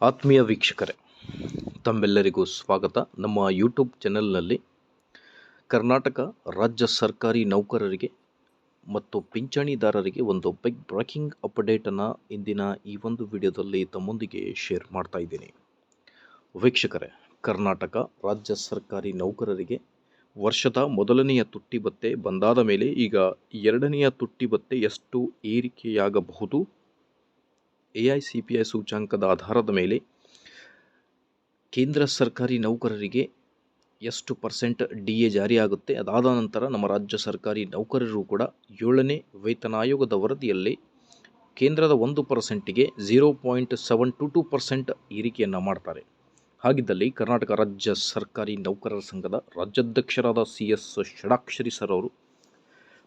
ಆತ್ಮೀಯ ವೀಕ್ಷಕರೇ, ತಮ್ಮೆಲ್ಲರಿಗೂ ಸ್ವಾಗತ. ನಮ್ಮ ಯೂಟ್ಯೂಬ್ ಚಾನೆಲ್ನಲ್ಲಿ ಕರ್ನಾಟಕ ರಾಜ್ಯ ಸರ್ಕಾರಿ ನೌಕರರಿಗೆ ಮತ್ತು ಪಿಂಚಣಿದಾರರಿಗೆ ಒಂದು ಬಿಗ್ ಬ್ರೇಕಿಂಗ್ ಅಪ್ಡೇಟನ್ನು ಇಂದಿನ ಈ ಒಂದು ವಿಡಿಯೋದಲ್ಲಿ ತಮ್ಮೊಂದಿಗೆ ಶೇರ್ ಮಾಡ್ತಾ ಇದ್ದೀನಿ. ವೀಕ್ಷಕರೇ, ಕರ್ನಾಟಕ ರಾಜ್ಯ ಸರ್ಕಾರಿ ನೌಕರರಿಗೆ ವರ್ಷದ ಮೊದಲನೆಯ ತುಟ್ಟಿ ಭತ್ಯೆ ಬಂದಾದ ಮೇಲೆ ಈಗ ಎರಡನೆಯ ತುಟ್ಟಿ ಭತ್ಯೆ ಎಷ್ಟು ಏರಿಕೆಯಾಗಬಹುದು? A I C P I ಸೂಚ್ಯಾಂಕದ ಆಧಾರದ ಮೇಲೆ ಕೇಂದ್ರ ಸರ್ಕಾರಿ ನೌಕರರಿಗೆ ಎಷ್ಟು ಪರ್ಸೆಂಟ್ ಡಿ ಎ ಜಾರಿಯಾಗುತ್ತೆ, ಅದಾದ ನಂತರ ನಮ್ಮ ರಾಜ್ಯ ಸರ್ಕಾರಿ ನೌಕರರು ಕೂಡ ಏಳನೇ ವೇತನ ಆಯೋಗದ ವರದಿಯಲ್ಲಿ ಕೇಂದ್ರದ ಒಂದು ಪರ್ಸೆಂಟಿಗೆ zero point seven two two percent ಏರಿಕೆಯನ್ನು ಮಾಡ್ತಾರೆ. ಹಾಗಿದ್ದಲ್ಲಿ ಕರ್ನಾಟಕ ರಾಜ್ಯ ಸರ್ಕಾರಿ ನೌಕರರ ಸಂಘದ ರಾಜ್ಯಾಧ್ಯಕ್ಷರಾದ ಸಿ ಎಸ್ ಷಡಾಕ್ಷರಿ ಸರ್ ಅವರು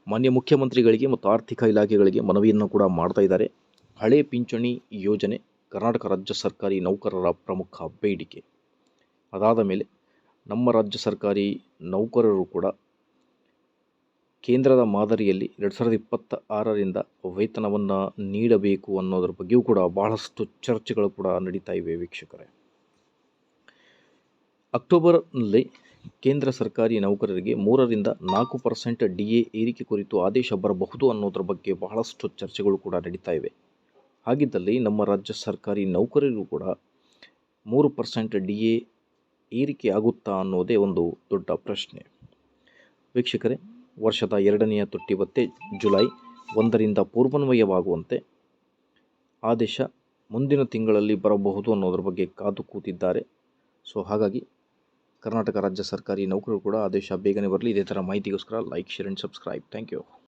ಮಾನ್ಯ ಮುಖ್ಯಮಂತ್ರಿಗಳಿಗೆ ಮತ್ತು ಆರ್ಥಿಕ ಇಲಾಖೆಗಳಿಗೆ ಮನವಿಯನ್ನು ಕೂಡ ಮಾಡ್ತಾ ಇದ್ದಾರೆ. ಹಳೆ ಪಿಂಚಣಿ ಯೋಜನೆ ಕರ್ನಾಟಕ ರಾಜ್ಯ ಸರ್ಕಾರಿ ನೌಕರರ ಪ್ರಮುಖ ಬೇಡಿಕೆ. ಅದಾದ ಮೇಲೆ ನಮ್ಮ ರಾಜ್ಯ ಸರ್ಕಾರಿ ನೌಕರರು ಕೂಡ ಕೇಂದ್ರದ ಮಾದರಿಯಲ್ಲಿ ಎರಡು ಸಾವಿರದ ಇಪ್ಪತ್ತ ಆರರಿಂದ ವೇತನವನ್ನು ನೀಡಬೇಕು ಅನ್ನೋದ್ರ ಬಗ್ಗೆಯೂ ಕೂಡ ಬಹಳಷ್ಟು ಚರ್ಚೆಗಳು ಕೂಡ ನಡೀತಾ ಇವೆ ವೀಕ್ಷಕರೇ. ಅಕ್ಟೋಬರ್ನಲ್ಲಿ ಕೇಂದ್ರ ಸರ್ಕಾರಿ ನೌಕರರಿಗೆ ಮೂರರಿಂದ ನಾಲ್ಕು ಪರ್ಸೆಂಟ್ ಡಿ ಎ ಏರಿಕೆ ಕುರಿತು ಆದೇಶ ಬರಬಹುದು ಅನ್ನೋದ್ರ ಬಗ್ಗೆ ಬಹಳಷ್ಟು ಚರ್ಚೆಗಳು ಕೂಡ ನಡೀತಾ ಇವೆ. ಹಾಗಿದ್ದಲ್ಲಿ ನಮ್ಮ ರಾಜ್ಯ ಸರ್ಕಾರಿ ನೌಕರರು ಕೂಡ ಮೂರು ಪರ್ಸೆಂಟ್ ಡಿ ಎ ಏರಿಕೆ ಆಗುತ್ತಾ ಅನ್ನೋದೇ ಒಂದು ದೊಡ್ಡ ಪ್ರಶ್ನೆ. ವೀಕ್ಷಕರೇ, ವರ್ಷದ ಎರಡನೆಯ ತುಟ್ಟಿ ಭತ್ಯೆ ಜುಲೈ ಒಂದರಿಂದ ಪೂರ್ವನ್ವಯವಾಗುವಂತೆ ಆದೇಶ ಮುಂದಿನ ತಿಂಗಳಲ್ಲಿ ಬರಬಹುದು ಅನ್ನೋದ್ರ ಬಗ್ಗೆ ಕಾದು ಕೂತಿದ್ದಾರೆ. ಸೊ, ಹಾಗಾಗಿ ಕರ್ನಾಟಕ ರಾಜ್ಯ ಸರ್ಕಾರಿ ನೌಕರರು ಕೂಡ ಆದೇಶ ಬೇಗನೆ ಬರಲಿ. ಇದೇ ಥರ ಮಾಹಿತಿಗೋಸ್ಕರ like, share and subscribe. Thank you.